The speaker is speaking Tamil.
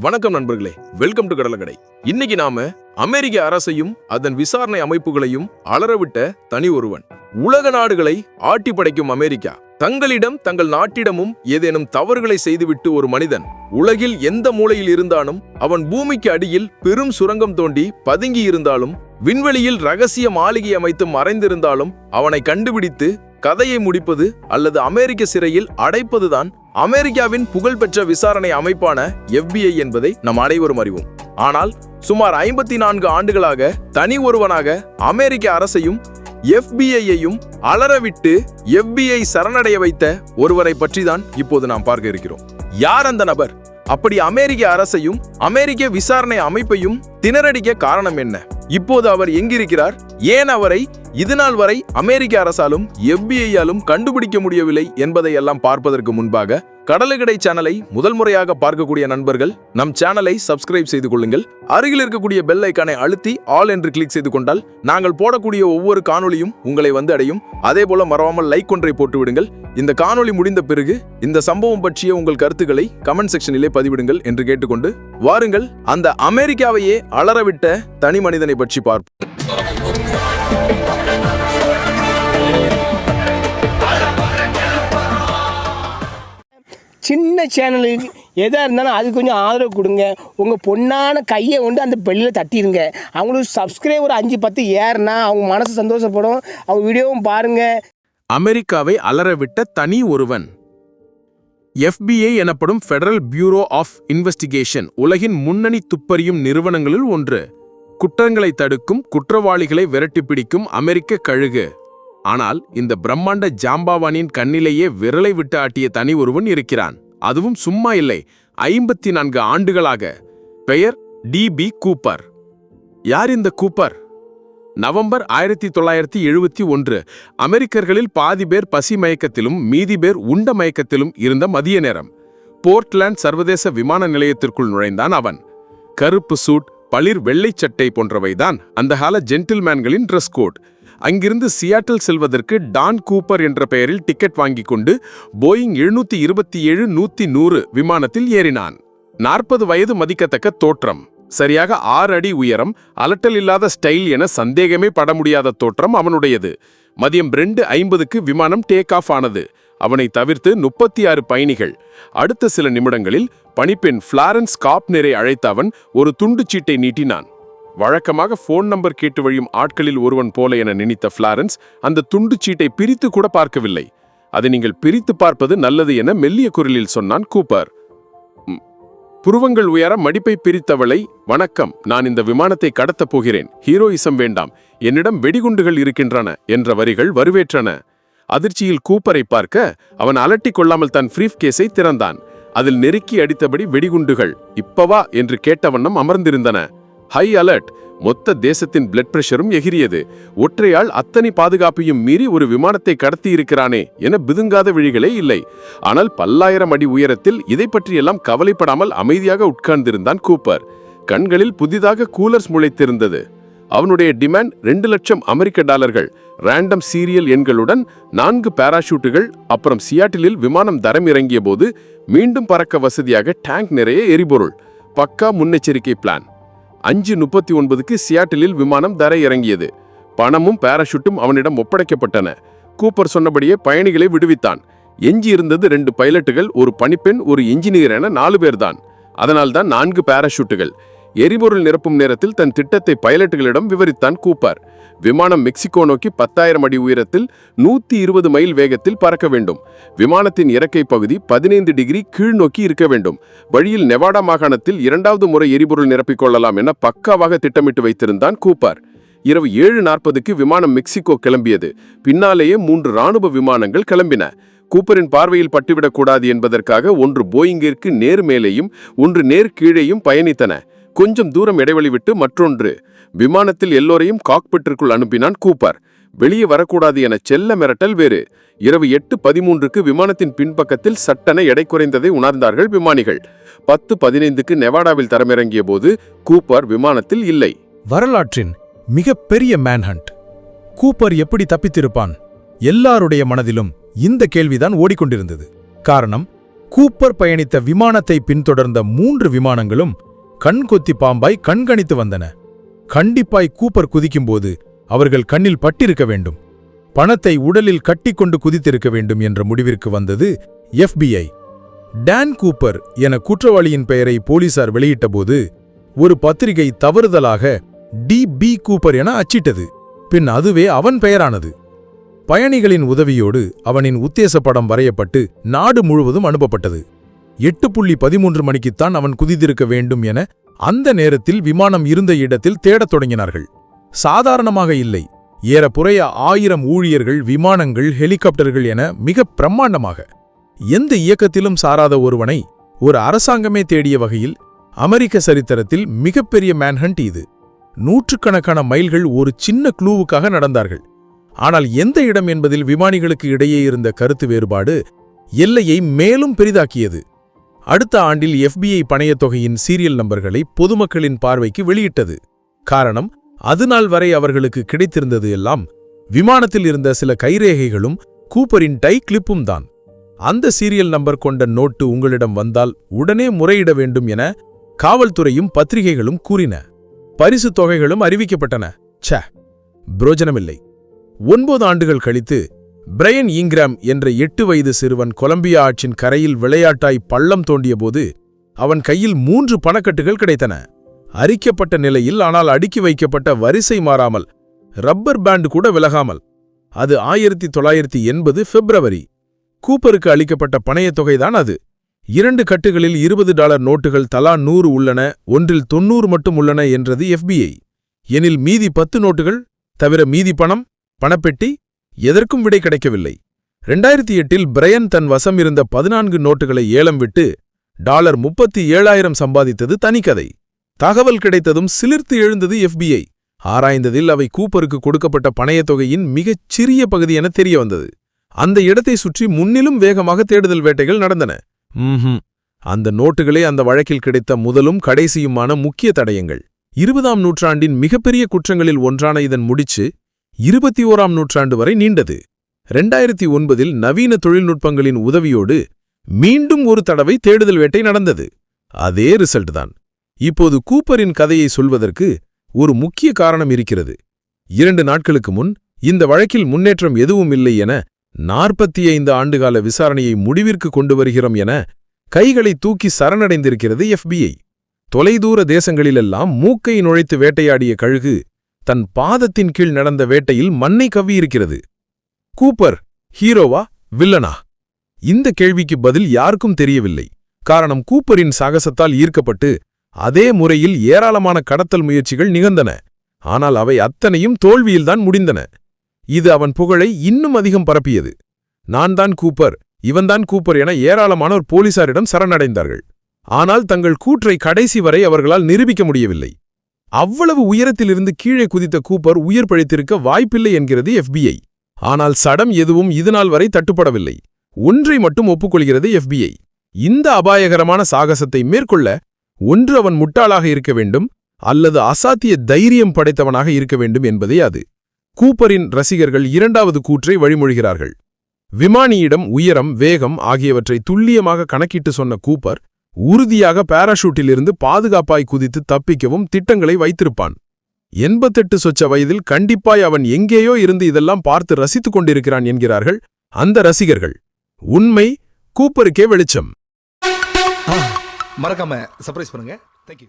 வணக்கம் நண்பர்களே. வெல்கம் டு கடலக்கடை இன்னைக்கு நாம அமெரிக்க அரசையும் அதன் விசாரணை அமைப்புகளையும் அலறவிட்ட தனி ஒருவன். உலக நாடுகளை ஆட்டி படைக்கும் அமெரிக்கா. தங்களிடம் தங்கள் நாட்டிடமும் ஏதேனும் தவறுகளை செய்துவிட்டு ஒரு மனிதன் உலகில் எந்த மூலையில் இருந்தாலும் அவன் பூமிக்கு அடியில் பெரும் சுரங்கம் தோண்டி பதுங்கி இருந்தாலும் விண்வெளியில் ரகசிய மாளிகை அமைத்து மறைந்திருந்தாலும் அவனை கண்டுபிடித்து கதையை முடிப்பது அல்லது அமெரிக்க சிறையில் அடைப்பதுதான் அமெரிக்காவின் புகழ்பெற்ற விசாரணை அமைப்பான எஃபிஐ என்பதை நம் அனைவரும் அறிவோம். ஆனால் சுமார் ஐம்பத்தி நான்கு ஆண்டுகளாக தனி ஒருவனாக அமெரிக்க அரசையும் எஃபிஐயையும் அலறவிட்டு எஃபிஐ சரணடைய வைத்த ஒருவரை பற்றி தான் இப்போது நாம் பார்க்க இருக்கிறோம். யார் அந்த நபர்? அப்படி அமெரிக்க அரசையும் அமெரிக்க விசாரணை அமைப்பையும் திணறடிக்க காரணம் என்ன? இப்போது அவர் எங்கிருக்கிறார்? ஏன் அவரை இதுநாள் வரை அமெரிக்க அரசாலும் எஃபிஐயாலும் கண்டுபிடிக்க முடியவில்லை என்பதை எல்லாம் பார்ப்பதற்கு முன்பாக கடலுக்கடை சேனலை முதல் முறையாக பார்க்கக்கூடிய நண்பர்கள் நம் சேனலை சப்ஸ்கிரைப் செய்து கொள்ளுங்கள். அருகில் இருக்கக்கூடிய பெல் ஐக்கானை அழுத்தி ஆல் என்று கிளிக் செய்து கொண்டால் நாங்கள் போடக்கூடிய ஒவ்வொரு காணொளியும் உங்களை வந்து அடையும். அதே போல மறவாமல் லைக் ஒன்றை போட்டு விடுங்கள். இந்த காணொலி முடிந்த பிறகு இந்த சம்பவம் பற்றிய உங்கள் கருத்துக்களை கமெண்ட் செக்ஷனிலே பதிவிடுங்கள் என்று கேட்டுக்கொண்டு வாருங்கள் அந்த அமெரிக்காவையே அலறவிட்ட தனி மனிதனை பற்றி பார்ப்போம். சின்ன சேனலுக்கு எதாக இருந்தாலும் அது கொஞ்சம் ஆதரவு கொடுங்க. உங்கள் பொண்ணான கையை கொண்டு அந்த பெல்லில் தட்டிடுங்க அவங்களுக்கு சப்ஸ்கிரைபர் அஞ்சு பத்து ஏறுனா அவங்க மனசு சந்தோஷப்படும். அவங்க வீடியோவும் பாருங்கள் அமெரிக்காவை அலறவிட்ட தனி ஒருவன். எஃபிஐ எனப்படும் ஃபெடரல் பியூரோ ஆஃப் இன்வெஸ்டிகேஷன் உலகின் முன்னணி துப்பறியும் நிறுவனங்களில் ஒன்று. குற்றங்களை தடுக்கும் குற்றவாளிகளை விரட்டி பிடிக்கும் அமெரிக்க கழுகு. ஆனால் இந்த பிரம்மாண்ட ஜாம்பாவானின் கண்ணிலேயே விரலை விட்டு ஆட்டிய தனி ஒருவன் இருக்கிறான். அதுவும் சும்மா இல்லை ஐம்பத்தி நான்கு ஆண்டுகளாக. பெயர் டி. பி. கூப்பர். யார் இந்த கூப்பர்? நவம்பர் ஆயிரத்தி தொள்ளாயிரத்தி எழுபத்தி ஒன்று. அமெரிக்கர்களில் பாதி பேர் பசி மயக்கத்திலும் மீதி பேர் உண்ட மயக்கத்திலும் இருந்த மதிய நேரம். போர்ட்லாண்ட் சர்வதேச விமான நிலையத்திற்குள் நுழைந்தான் அவன். கருப்பு சூட் பளிர் வெள்ளை சட்டை போன்றவைதான். அந்த கால ஜென்டில்மேன்களின் ட்ரெஸ் கோட் அங்கிருந்து சியாட்டில் செல்வதற்கு டான் கூப்பர் என்ற பெயரில் டிக்கெட் வாங்கிக் கொண்டு போயிங் எழுநூத்தி இருபத்தி ஏழு நூத்தி நூறு விமானத்தில் ஏறினான். நாற்பது வயது மதிக்கத்தக்க தோற்றம். சரியாக ஆறு அடி உயரம் அலட்டல் இல்லாத ஸ்டைல் என சந்தேகமே பட முடியாத தோற்றம் அவனுடையது. மதியம் ரெண்டு ஐம்பதுக்கு விமானம் டேக் ஆஃப் ஆனது. அவனை தவிர்த்து முப்பத்தி ஆறு பயணிகள். அடுத்த சில நிமிடங்களில் பணிப்பெண் ஃப்ளாரன்ஸ் காப்னரை அழைத்த அவன் ஒரு துண்டுச் சீட்டை நீட்டினான். வழக்கமாக ஃபோன் நம்பர் கேட்டு வழியும் ஆட்களில் ஒருவன் போல என நினைத்த ஃப்ளாரன்ஸ் அந்த துண்டுச் சீட்டை பிரித்து கூட பார்க்கவில்லை. அதை நீங்கள் பிரித்து பார்ப்பது நல்லது என மெல்லிய குரலில் சொன்னான் கூப்பர். புருவங்கள் உயர மடிப்பை பிரித்தவளை வணக்கம் நான் இந்த விமானத்தை கடத்தப் போகிறேன் ஹீரோயிசம் வேண்டாம் என்னிடம் வெடிகுண்டுகள் இருக்கின்றன என்ற வரிகள் வருவேற்றன. அதிர்ச்சியில் கூப்பரை பார்க்க அவன் அலட்டிக் கொள்ளாமல் தன் ஃப்ரீஃப் கேஸை திறந்தான். அதில் நெருக்கி அடித்தபடி வெடிகுண்டுகள் இப்பவா என்று கேட்ட வண்ணம் அமர்ந்திருந்தன. ஹை அலர்ட் மொத்த தேசத்தின் பிளட் பிரஷரும் எகிரியது. ஒற்றையாள் அத்தனை பாதுகாப்பையும் மீறி ஒரு விமானத்தை கடத்தி இருக்கிறானே என பிதுங்காத விழிகளே இல்லை. ஆனால் பல்லாயிரம் அடி உயரத்தில் இதை பற்றியெல்லாம் கவலைப்படாமல் அமைதியாக உட்கார்ந்திருந்தான் கூப்பர். கண்களில் புதிதாக கூலர்ஸ் முளைத்திருந்தது. அவனுடைய டிமாண்ட் ரெண்டு லட்சம் அமெரிக்க டாலர்கள். ரேண்டம் சீரியல் எண்களுடன் நான்கு பாராஷூட்டுகள் அப்புறம் சியாட்டிலில் விமானம் தரம் இறங்கிய போது மீண்டும் பறக்க வசதியாக டேங்க் நிறைய எரிபொருள். பக்கா முன்னெச்சரிக்கை பிளான். அஞ்சு முப்பத்தி ஒன்பதுக்கு சியாட்டிலில் விமானம் தர இறங்கியது பணமும் பாராஷூட்டும் அவனிடம் ஒப்படைக்கப்பட்டன. கூப்பர் சொன்னபடியே பயணிகளை விடுவித்தான். எஞ்சி இருந்தது ரெண்டு பைலட்டுகள் ஒரு பணிப்பெண் ஒரு இன்ஜினியர் என நாலு பேர்தான். அதனால்தான் நான்கு பாராஷூட்டுகள். எரிபொருள் நிரப்பும் நேரத்தில் தன் திட்டத்தை பைலட்டுகளிடம் விவரித்தான் கூப்பர். விமானம் மெக்சிகோ நோக்கி பத்தாயிரம் அடி உயரத்தில் நூத்தி இருபது மைல் வேகத்தில் பறக்க வேண்டும். விமானத்தின் இறக்கை பகுதி பதினைந்து டிகிரி கீழ் நோக்கி இருக்க வேண்டும். வழியில் நெவாடா மாகாணத்தில் இரண்டாவது முறை எரிபொருள் நிரப்பிக் கொள்ளலாம் என பக்காவாக திட்டமிட்டு வைத்திருந்தான் கூப்பர். இரவு ஏழு நாற்பதுக்கு விமானம் மெக்சிகோ கிளம்பியது. பின்னாலேயே மூன்று ராணுவ விமானங்கள் கிளம்பின. கூப்பரின் பார்வையில் பட்டுவிடக்கூடாது என்பதற்காக ஒன்று போயிங்கிற்கு நேர் மேலேயும் ஒன்று நேர் கீழேயும் பயணித்தன. கொஞ்சம் தூரம் இடைவெளி விட்டு மற்றொன்று. விமானத்தில் எல்லோரையும் காக்பிட்டிற்குள் அனுப்பினான் கூப்பர். வெளியே வரக்கூடாது என செல்ல மிரட்டல் வேறு. இரவு எட்டு பதிமூன்றுக்கு விமானத்தின் பின்பக்கத்தில் சட்டென எடை குறைந்ததை உணர்ந்தார்கள் விமானிகள். பத்து பதினைந்துக்கு நெவாடாவில் தரமிறங்கிய போது கூப்பர் விமானத்தில் இல்லை. வரலாற்றின் மிகப்பெரிய மேன்ஹண்ட் கூப்பர் எப்படி தப்பித்திருப்பான்? எல்லாருடைய மனதிலும் இந்த கேள்விதான் ஓடிக்கொண்டிருந்தது. காரணம் கூப்பர் பயணித்த விமானத்தை பின்தொடர்ந்த மூன்று விமானங்களும் கண்கொத்தி பாம்பாய் கண்கணித்து வந்தன. கண்டிப்பாய் கூப்பர் குதிக்கும்போது அவர்கள் கண்ணில் பட்டிருக்க வேண்டும். பணத்தை உடலில் கட்டிக்கொண்டு குதித்திருக்க வேண்டும் என்ற முடிவிற்கு வந்தது எஃபிஐ டான் கூப்பர் என குற்றவாளியின் பெயரை போலீசார் வெளியிட்டபோது ஒரு பத்திரிகை தவறுதலாக டி பி கூப்பர் என அச்சிட்டது. பின் அதுவே அவன் பெயரானது. பயணிகளின் உதவியோடு அவனின் உத்தேச படம் வரையப்பட்டு நாடு முழுவதும் அனுப்பப்பட்டது. எட்டு புள்ளி பதிமூன்று மணிக்குத்தான் அவன் குதித்திருக்க வேண்டும் என அந்த நேரத்தில் விமானம் இருந்த இடத்தில் தேடத் தொடங்கினார்கள். சாதாரணமாக இல்லை. ஏறப்புறைய ஆயிரம் ஊழியர்கள் விமானங்கள் ஹெலிகாப்டர்கள் என மிக பிரம்மாண்டமாக. எந்த இயக்கத்திலும் சாராத ஒருவனை ஒரு அரசாங்கமே தேடிய வகையில் அமெரிக்க சரித்திரத்தில் மிகப்பெரிய மேன்ஹண்ட் இது. நூற்றுக்கணக்கான மைல்கள் ஒரு சின்ன க்ளூவுக்காக நடந்தார்கள். ஆனால் எந்த இடம் என்பதில் விமானிகளுக்கு இடையே இருந்த கருத்து வேறுபாடு எல்லையை மேலும் பெரிதாக்கியது. அடுத்த ஆண்டில் எஃபிஐ பணையத் தொகையின் சீரியல் நம்பர்களை பொதுமக்களின் பார்வைக்கு வெளியிட்டது. காரணம் அதுநாள் வரை அவர்களுக்கு கிடைத்திருந்தது எல்லாம் விமானத்தில் இருந்த சில கைரேகைகளும் கூப்பரின் டை கிளிப்பும் தான். அந்த சீரியல் நம்பர் கொண்ட நோட்டு உங்களிடம் வந்தால் உடனே முறையிட வேண்டும் என காவல்துறையும் பத்திரிகைகளும் கூறின. பரிசு தொகைகளும் அறிவிக்கப்பட்டன. ச்ச புரோஜனமில்லை ஒன்பது ஆண்டுகள் கழித்து பிரையன் இங்கிராம் என்ற எட்டு வயது சிறுவன் கொலம்பியா ஆற்றின் கரையில் விளையாட்டாய் பள்ளம் தோண்டியபோது அவன் கையில் மூன்று பணக்கட்டுகள் கிடைத்தன. அரிக்கப்பட்ட நிலையில் ஆனால் அடுக்கி வைக்கப்பட்ட வரிசை மாறாமல் ரப்பர் பேண்ட் கூட விலகாமல். அது ஆயிரத்தி தொள்ளாயிரத்தி எண்பது பிப்ரவரி. கூப்பருக்கு அளிக்கப்பட்ட பணையத் தொகைதான் அது. இரண்டு கட்டுகளில் இருபது டாலர் நோட்டுகள் தலா நூறு உள்ளன ஒன்றில் தொன்னூறு மட்டும் உள்ளன என்றது எஃபிஐ எனில் மீதி பத்து நோட்டுகள் தவிர மீதி பணம் பணப்பெட்டி எதற்கும் விடை கிடைக்கவில்லை. ரெண்டாயிரத்தி எட்டில் பிரையன் தன் வசம் இருந்த பதினான்கு நோட்டுகளை ஏலம் விட்டு டாலர் முப்பத்தி ஏழாயிரம் சம்பாதித்தது தனிக்கதை. தகவல் கிடைத்ததும் சிலிர்த்து எழுந்தது எஃபிஐ ஆராய்ந்ததில் அவை கூப்பருக்கு கொடுக்கப்பட்ட பணையத் தொகையின் மிகச் சிறிய பகுதி என தெரிய வந்தது அந்த இடத்தை சுற்றி முன்னிலும் வேகமாக தேடுதல் வேட்டைகள் நடந்தன. ம்ஹும். அந்த நோட்டுகளே அந்த வழக்கில் கிடைத்த முதலும் கடைசியுமான முக்கிய தடயங்கள். இருபதாம் நூற்றாண்டின் மிகப்பெரிய குற்றங்களில் ஒன்றான இதன் முடிச்சு இருபத்தி ஓராம் நூற்றாண்டு வரை நீண்டது. ரெண்டாயிரத்தி ஒன்பதில் நவீன தொழில்நுட்பங்களின் உதவியோடு மீண்டும் ஒரு தடவை தேடுதல் வேட்டை நடந்தது. அதே ரிசல்ட் தான். இப்போது கூப்பரின் கதையை சொல்வதற்கு ஒரு முக்கிய காரணம் இருக்கிறது. இரண்டு நாட்களுக்கு முன் இந்த வழக்கில் முன்னேற்றம் எதுவும் இல்லை என நாற்பத்தி ஐந்து ஆண்டுகால விசாரணையை முடிவிற்கு கொண்டு வருகிறோம் என கைகளை தூக்கி சரணடைந்திருக்கிறது எஃபிஐ தொலைதூர தேசங்களிலெல்லாம் மூக்கை நுழைத்து வேட்டையாடிய கழுகு தன் பாதத்தின் கீழ் நடந்த வேட்டையில் மண்ணை கவ்வியிருக்கிறது. கூப்பர் ஹீரோவா வில்லனா? இந்த கேள்விக்கு பதில் யாருக்கும் தெரியவில்லை. காரணம் கூப்பரின் சாகசத்தால் ஈர்க்கப்பட்டு அதே முறையில் ஏராளமான கடத்தல் முயற்சிகள் நிகழ்ந்தன. ஆனால் அவை அத்தனையும் தோல்வியில்தான் முடிந்தன. இது அவன் புகழை இன்னும் அதிகம் பரப்பியது. நான் தான் கூப்பர் இவன்தான் கூப்பர் என ஏராளமானோர் போலீசாரிடம் சரணடைந்தார்கள். ஆனால் தங்கள் கூற்றை கடைசி வரை அவர்களால் நிரூபிக்க முடியவில்லை. அவ்வளவு உயரத்திலிருந்து கீழே குதித்த கூப்பர் உயிர் பழித்திருக்க வாய்ப்பில்லை என்கிறது எஃபிஐ ஆனால் சடம் எதுவும் இதுநாள் வரை தட்டுப்படவில்லை. ஒன்றை மட்டும் ஒப்புக்கொள்கிறது எஃபிஐ இந்த அபாயகரமான சாகசத்தை மேற்கொள்ள ஒன்று அவன் முட்டாளாக இருக்க வேண்டும் அல்லது அசாத்திய தைரியம் படைத்தவனாக இருக்க வேண்டும் என்பதே அது. கூப்பரின் ரசிகர்கள் இரண்டாவது கூற்றை வழிமொழிகிறார்கள். விமானியிடம் உயரம் வேகம் ஆகியவற்றை துல்லியமாக கணக்கிட்டு சொன்ன கூப்பர் உறுதியாக பாராஷூட்டிலிருந்து பாதுகாப்பாய் குதித்து தப்பிக்கவும் திட்டங்களை வைத்திருப்பான். எண்பத்தெட்டு சொச்ச வயதில் கண்டிப்பாய் அவன் எங்கேயோ இருந்து இதெல்லாம் பார்த்து ரசித்துக் கொண்டிருக்கிறான் என்கிறார்கள் அந்த ரசிகர்கள். உண்மை கூப்பருக்கே வெளிச்சம். மறக்காம சர்ப்ரைஸ் பண்ணுங்க. தேங்க்யூ